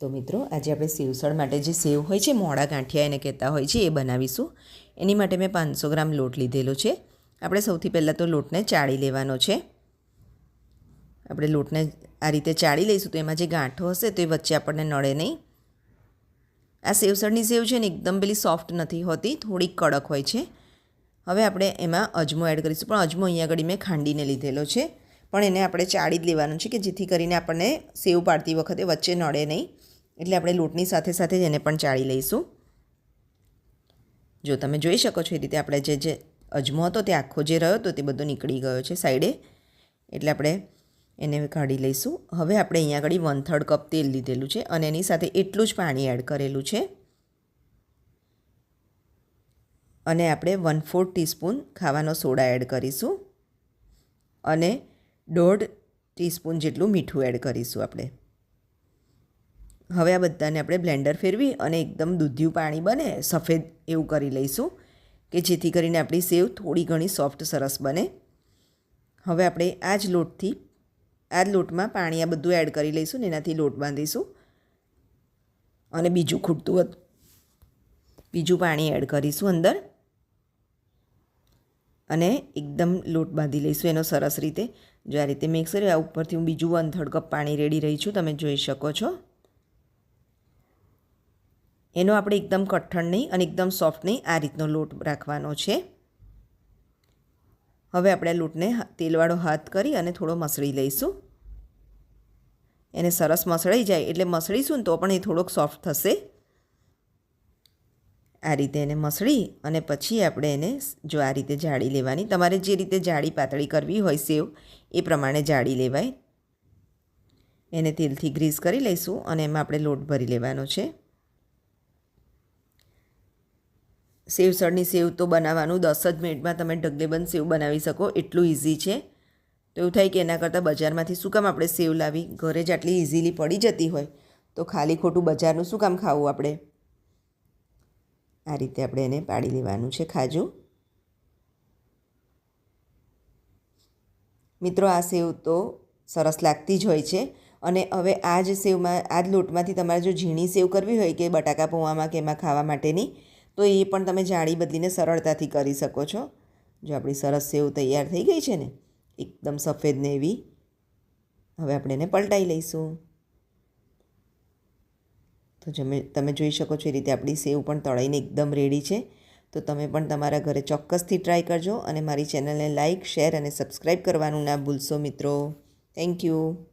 તો મિત્રો, આજે આપણે સેવસળ માટે જે સેવ હોય છે, મોડા ગાંઠિયા એને કહેતા હોય છે, એ બનાવીશું. એની માટે મેં પાંચસો ગ્રામ લોટ લીધેલો છે. આપણે સૌથી પહેલાં તો લોટને ચાળી લેવાનો છે. આપણે લોટને આ રીતે ચાળી લઈશું તો એમાં જે ગાંઠો હશે તો એ વચ્ચે આપણને નડે નહીં. આ સેવસળની સેવ છે ને, એકદમ પેલી સોફ્ટ નથી હોતી, થોડીક કડક હોય છે. હવે આપણે એમાં અજમો એડ કરીશું. પણ અજમો અહીંયા આગળ મેં ખાંડીને લીધેલો છે. પણ એને આપણે ચાળી જ લેવાનું છે કે જેથી કરીને આપણને સેવ પાડતી વખતે વચ્ચે નડે નહીં. એટલે આપણે લોટની સાથે સાથે જ એને પણ ચાળી લઈશું. જો તમે જોઈ શકો છો એ રીતે આપણે જે જે અજમો હતો તે આખો જે રહ્યો હતો તે બધો નીકળી ગયો છે સાઈડે. એટલે આપણે એને કાઢી લઈશું. હવે આપણે અહીંયા આગળ વન થર્ડ કપ તેલ લીધેલું છે અને એની સાથે એટલું જ પાણી એડ કરેલું છે. અને આપણે વન ફોર્થ ટીસ્પૂન ખાવાનો સોડા એડ કરીશું. અને દોઢ ટીસ્પૂન જેટલું મીઠું એડ કરીશું આપણે. હવે આ બધાને આપણે બ્લેન્ડર ફેરવી અને એકદમ દૂધિયું પાણી બને, સફેદ એવું કરી લઈશું, કે જેથી કરીને આપણી સેવ થોડી ઘણી સોફ્ટ સરસ બને. હવે આપણે આ જ લોટથી, આ જ લોટમાં પાણી આ બધું એડ કરી લઈશું ને એનાથી લોટ બાંધીશું. અને બીજું ખૂટતું બીજું પાણી એડ કરીશું અંદર. અને એકદમ લોટ બાંધી લઈશું એનો સરસ રીતે. જો આ રીતે મિક્સ કરી આ ઉપરથી હું બીજું વન થર્ડ કપ પાણી રેડી રહી છું, તમે જોઈ શકો છો. એનો આપણે એકદમ કઠણ નહીં અને એકદમ સોફ્ટ નહીં આ રીતનો લોટ રાખવાનો છે. હવે આપણે લોટને તેલવાળો હાથ કરી અને થોડો મસળી લઈશું. એને સરસ મસળાઈ જાય એટલે મસળીશું ને તો પણ એ થોડોક સોફ્ટ થશે. આ રીતે એને મસળી અને પછી આપણે એને જો આ રીતે જાળી લેવાની, તમારે જે રીતે જાળી પાતળી કરવી હોય સેવ, એ પ્રમાણે જાળી લેવાય. એને તેલથી ગ્રીસ કરી લઈશું અને એમાં આપણે લોટ ભરી લેવાનો છે. સેવસળની સેવ તો બનાવવાનું દસ જ મિનિટમાં તમે ઢગલેબંધ સેવ બનાવી શકો, એટલું ઇઝી છે. તો એવું થાય કે એના કરતાં બજારમાંથી શું કામ આપણે સેવ લાવી, ઘરે જ આટલી ઇઝીલી પડી જતી હોય, તો ખાલી ખોટું બજારનું શું કામ ખાવું આપણે? આ રીતે આપણે એને પાડી લેવાનું છે ખાજુ. મિત્રો, આ સેવ તો સરસ લાગતી જ હોય છે. અને હવે આ જ સેવમાં, આ જ લોટમાંથી તમારે જો ઝીણી સેવ કરવી હોય કે બટાકા પૌવામાં કે એમાં ખાવા માટેની તો એ પણ તમે જાળી બદલીને સરળતાથી કરી શકો છો. જો આપણી સરસ સેવ તૈયાર થઈ ગઈ છે ને, એકદમ સફેદ ને એવી, હવે આપણે એને પલટાઈ લઈશું. તો જમે, તમે જોઈ શકો છો એ રીતે આપણી સેવ પણ તળાઈને એકદમ રેડી છે. તો તમે પણ તમારા ઘરે ચોક્કસથી ટ્રાય કરજો અને મારી ચેનલને લાઇક શેર અને સબસ્ક્રાઈબ કરવાનું ના ભૂલશો મિત્રો. Thank you.